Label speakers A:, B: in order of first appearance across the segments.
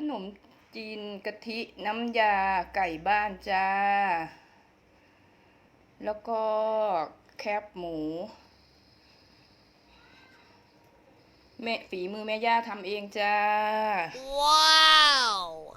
A: ขนมจีนกะทิน้ำยาไก่บ้านจ้า แล้วก็แคบหมูแม่ฝีมือแม่ย่าทำเองจ้า
B: Wow!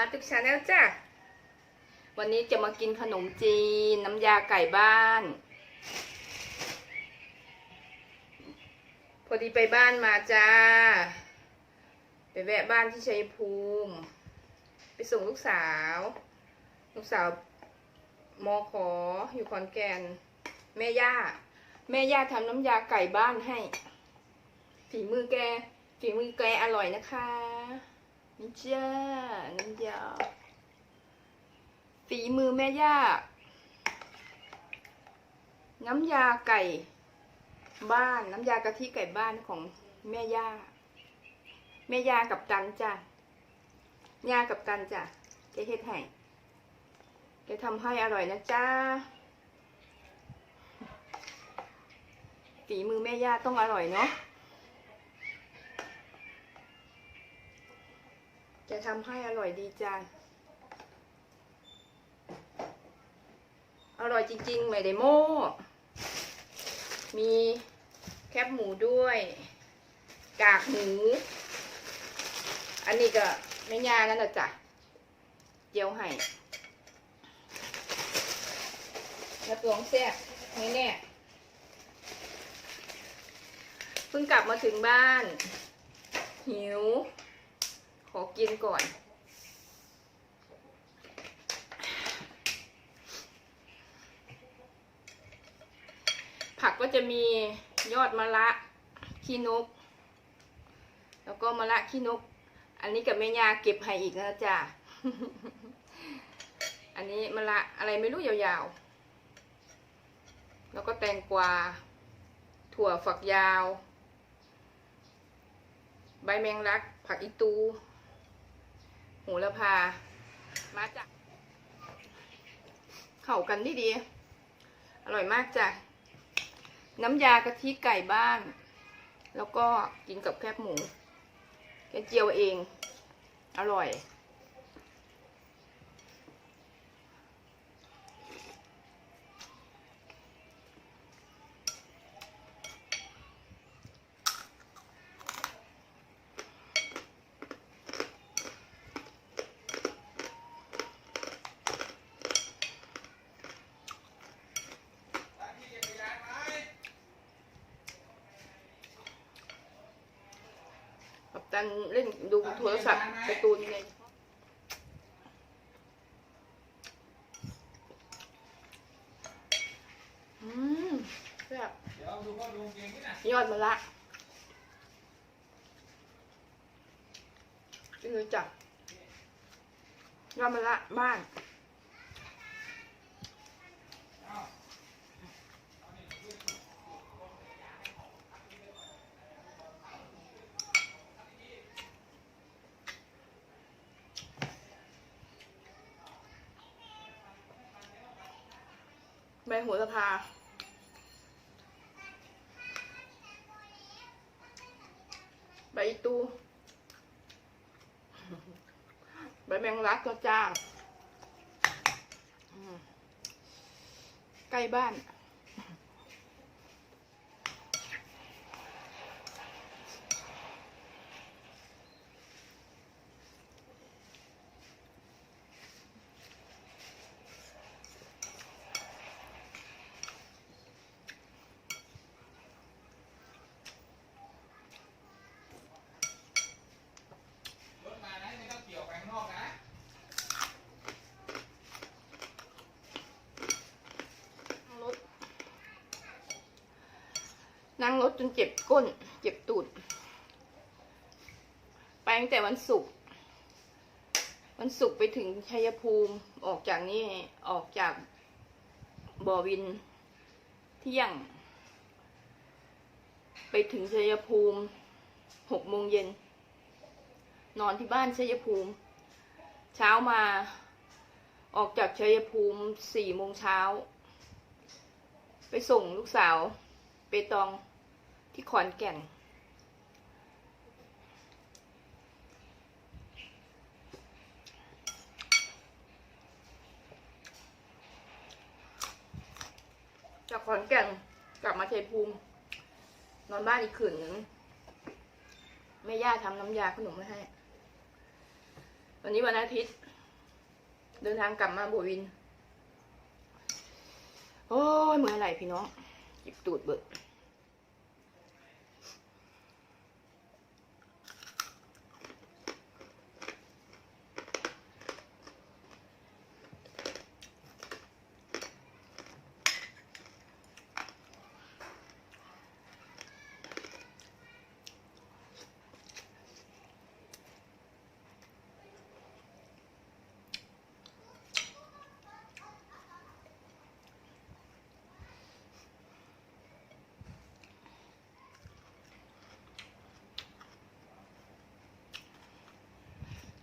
A: มามาตึกชาแนลจ้าวันนี้จะมากินขนมจีน น้ำยาไก่บ้าน พอดีไปบ้านมาจ้า ไปแวะบ้านที่ชัยภูมิ ไปส่งลูกสาว ลูกสาวมอขออยู่ขอนแก่น แม่ย่า แม่ย่าทำน้ำยาไก่บ้านให้ ฝีมือแก ฝีมือแกอร่อยนะคะ นี่จ้าน้ำยาฝีมือแม่ย่า น้ำยาไก่บ้าน น้ำยากะทิไก่บ้านของแม่ย่า แม่ย่ากับตันจ้ะย่ากับตันจ้ะแกเฮ็ดให้แกทำให้อร่อยนะจ้าฝีมือแม่ย่าต้องอร่อยเนาะ จะทำให้อร่อยดีจ้าอร่อยจริงๆไม่ได้โม้มีแคบหมูด้วย กากหมู อันนี้ก็ไม่ยานั่นแหละจ้ะเจียวให้แล้วตัวงแซ่บแน่ๆเพิ่งกลับมาถึงบ้าน หิว ขอกินก่อน ผักก็จะมียอดมะระขี้นก แล้วก็มะระขี้นก อันนี้กับแม่ยาเก็บให้อีกนะจ๊ะ อันนี้มะระอะไรไม่รู้ยาวๆ แล้วก็แตงกวา ถั่วฝักยาว ใบแมงลัก ผักอีตู หระพา มาจ้ะเข่ากันดีดี อร่อยมากจ้ะ น้ำยากะทิไก่บ้าน แล้วก็กินกับแคบหมูแกเจียวเอง อร่อย กับ ตันเล่นดูโทรศัพท์การ์ตูนไงอืมแบบ
C: ยอดูเก่งนี่นะ
A: ยอดมะละจริงเลยจ้ะยอดมะละบ้าน ใบโหระพาใบตูใบแมงลักก็จ้างใกล้บ้าน
C: รถมานะไม่ต้องเกี่ยวไปข้างนอกนะ
A: นั่งรถ นั่งรถจนเจ็บก้น เจ็บตูด ไปตั้งแต่วันศุกร์วันศุกร์ไปถึงชัยภูมิออกจากนี่ออกจากบ่อวินเที่ยง ไปถึงชัยภูมิหกโมงเย็น นอนที่บ้านชัยภูมิ เช้ามาออกจากชัยภูมิสี่โมงเช้า ไปส่งลูกสาวเปตอง ที่ขอนแก่น จากขอนแก่นกลับมาชัยภูมิ นอนบ้านอีกคืนหนึ่งแม่ย่าทำน้ำยาขนมไว้ให้ วันนี้วันอาทิตย์ เดินทางกลับมาบัววิน โอ้ยเมื่อไหร่พี่น้องจิบตูดเบิด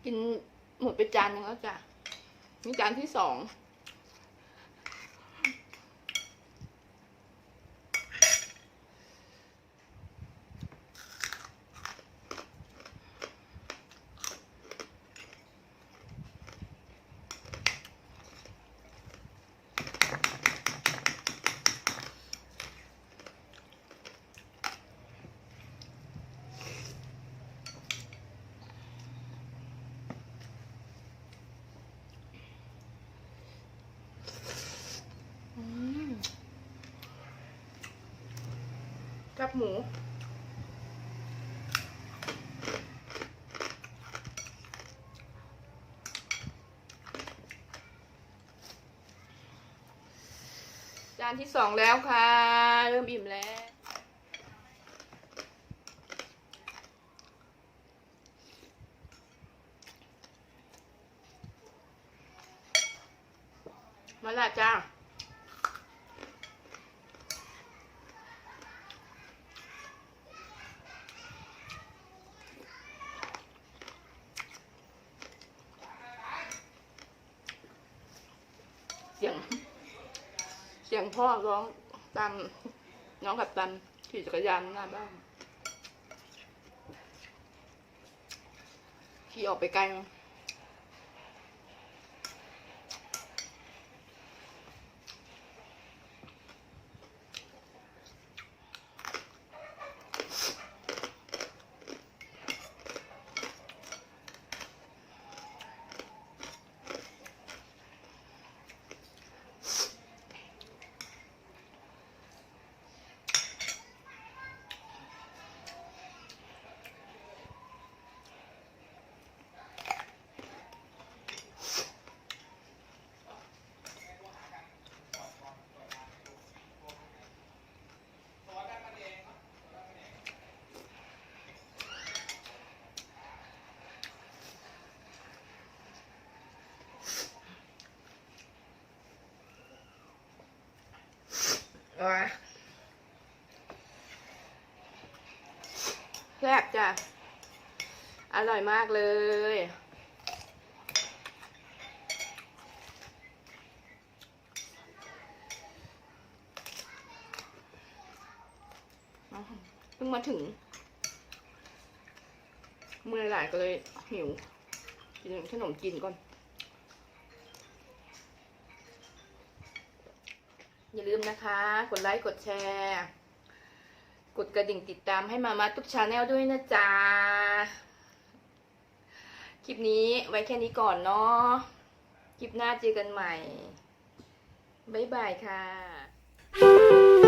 A: กินหมดไปจานหนึงแล้วจ้ะนี่จานที่สอง หมูจานที่สองแล้วค่ะ เริ่มอิ่มแล้ว มาละจ้า เสียง เสียง พ่อร้องตามน้องกับตันขี่จักรยานหน้าบ้านขี่ออกไปไกลมั้ง แซ่บจ้ะ อร่อยมากเลย เพิ่งมาถึงเมื่อหลายก็เลยหิว กินขนมกินก่อน อย่าลืมนะคะ กดไลค์ กดแชร์ กดกระดิ่งติดตามให้มามาทุกชาแนลด้วยนะจ๊ะ คลิปนี้ไว้แค่นี้ก่อนเนาะ คลิปหน้าเจอกันใหม่ บ๊ายบายค่ะ